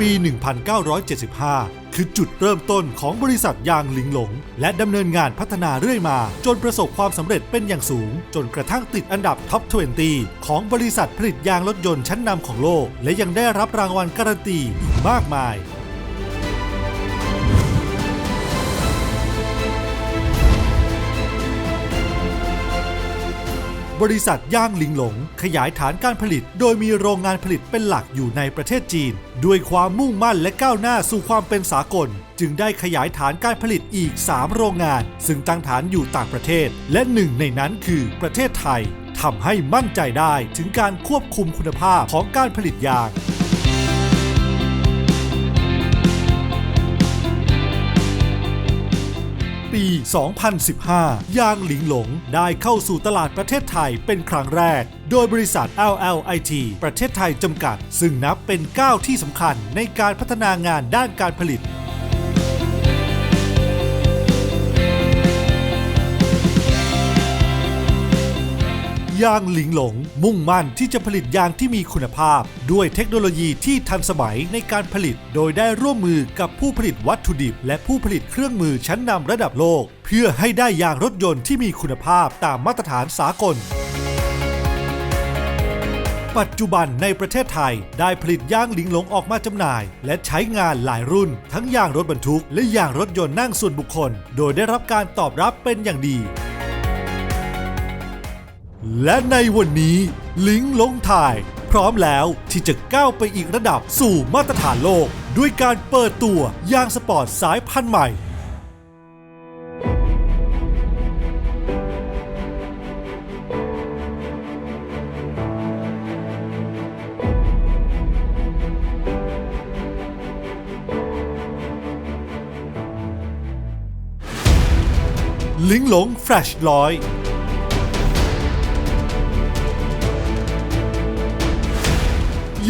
ปี 1975 คือจุดเริ่มต้นของบริษัทยางหลิงหลง และดำเนินงานพัฒนาเรื่อยมา จนประสบความสำเร็จเป็นอย่างสูง จนกระทั่งติดอันดับท็อป 20 ของบริษัทผลิตยางรถยนต์ชั้นนำของโลก และยังได้รับรางวัลการันตีอีกมากมาย บริษัทย่างหลิงหลง ขยายฐานการผลิต โดยมีโรงงานผลิตเป็นหลักอยู่ในประเทศจีน ด้วยความมุ่งมั่นและก้าวหน้าสู่ความเป็นสากล จึงได้ขยายฐานการผลิตอีก 3 โรงงาน ซึ่งตั้งฐานอยู่ต่างประเทศ และหนึ่งในนั้นคือประเทศไทยทำให้มั่นใจได้ถึงการควบคุมคุณภาพของการผลิตยาง 2015 ยางหลิงหลงได้เข้าสู่ตลาดประเทศไทยเป็นครั้งแรก โดยบริษัท LLIT ประเทศไทยจำกัด ซึ่งนับเป็นก้าวที่สำคัญในการพัฒนางานด้านการผลิต ยางหลิงหลง มุ่งมั่นที่จะผลิตยางที่มีคุณภาพ ด้วยเทคโนโลยีที่ทันสมัยในการผลิต โดยได้ร่วมมือกับผู้ผลิตวัตถุดิบ และผู้ผลิตเครื่องมือชั้นนำระดับโลก เพื่อให้ได้ยางรถยนต์ที่มีคุณภาพตามมาตรฐานสากลปัจจุบันในประเทศไทยได้ผลิตยางหลิงหลงออกมาจำหน่าย และใช้งานหลายรุ่น ทั้งยางรถบรรทุก และยางรถยนต์นั่งส่วนบุคคล โดยได้รับการตอบรับเป็นอย่างดี และในวันนี้ลิงลงถ่าย พร้อมแล้วที่จะก้าวไปอีกระดับสู่มาตรฐานโลก ด้วยการเปิดตัวยางสปอร์ตสายพันธุ์ใหม่ ลิงหลงแฟลชร้อย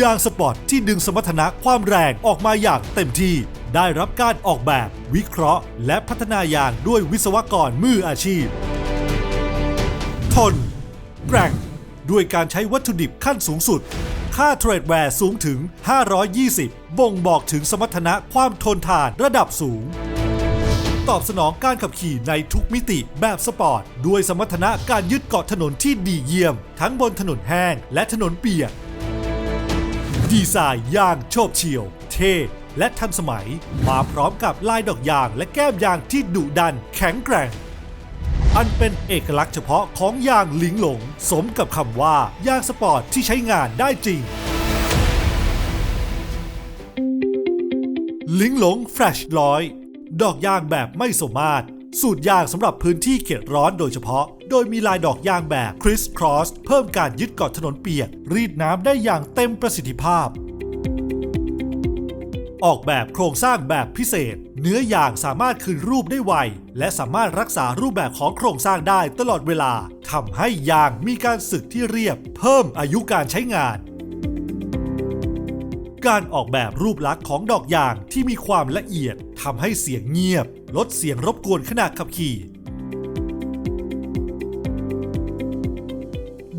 ยางสปอร์ตที่ดึงสมรรถนะความแรงออกมาอย่างเต็มที่ ได้รับการออกแบบ วิเคราะห์ และพัฒนายางด้วยวิศวกรมืออาชีพ ทน แกร่ง ด้วยการใช้วัตถุดิบขั้นสูงสุด ค่าเทรดแวร์สูงถึง 520 บ่งบอกถึงสมรรถนะความทนทานระดับสูงตอบสนองการขับขี่ในทุกมิติแบบสปอร์ต ด้วยสมรรถนะการยึดเกาะถนนที่ดีเยี่ยม ทั้งบนถนนแห้งและถนนเปียก ดีไซน์ยางโฉบเฉียว เท่และทันสมัย มาพร้อมกับลายดอกยางและแก้มยางที่ดุดันแข็งแกร่ง อันเป็นเอกลักษณ์เฉพาะของยางหลิงหลง สมกับคำว่ายางสปอร์ตที่ใช้งานได้จริงลิงหลงแฟลชร้อย ดอกยางแบบไม่สมมาตรสูตรยางสำหรับพื้นที่เขตร้อนโดยเฉพาะ โดยมีลายดอกยางแบบคริสครอสเพิ่มการยึดเกาะถนนเปียก รีดน้ำได้อย่างเต็มประสิทธิภาพ ออกแบบโครงสร้างแบบพิเศษ เนื้อยางสามารถคืนรูปได้ไว และสามารถรักษารูปแบบของโครงสร้างได้ตลอดเวลาทำให้ยางมีการสึกที่เรียบ เพิ่มอายุการใช้งานการออกแบบรูปลักษณ์ของดอกยางที่มีความละเอียดทำให้เสียงเงียบ ลดเสียงรบกวนขณะขับขี่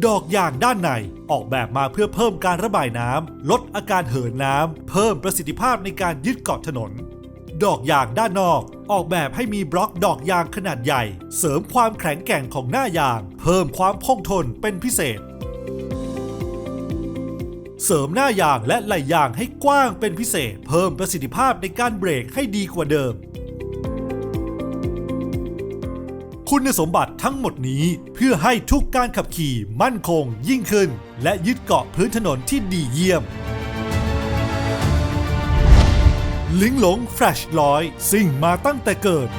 ดอกยางด้านในออกแบบมาเพื่อเพิ่มการระบายน้ำลดอาการเหินน้ำเพิ่มประสิทธิภาพในการยึดเกาะถนน ดอกยางด้านนอก ออกแบบให้มีบล็อกดอกยางขนาดใหญ่ เสริมความแข็งแกร่งของหน้ายาง เพิ่มความคงทนเป็นพิเศษ เสริมหน้ายางและไหล่ยางให้กว้างเป็นพิเศษ เพิ่มประสิทธิภาพในการเบรกให้ดีกว่าเดิม คุณสมบัติทั้งหมดนี้เพื่อให้ทุกการขับขี่มั่นคงยิ่งขึ้น และยึดเกาะพื้นถนนที่ดีเยี่ยม ลิงหลงแฟลชร้อยสิ่งมาตั้งแต่เกิด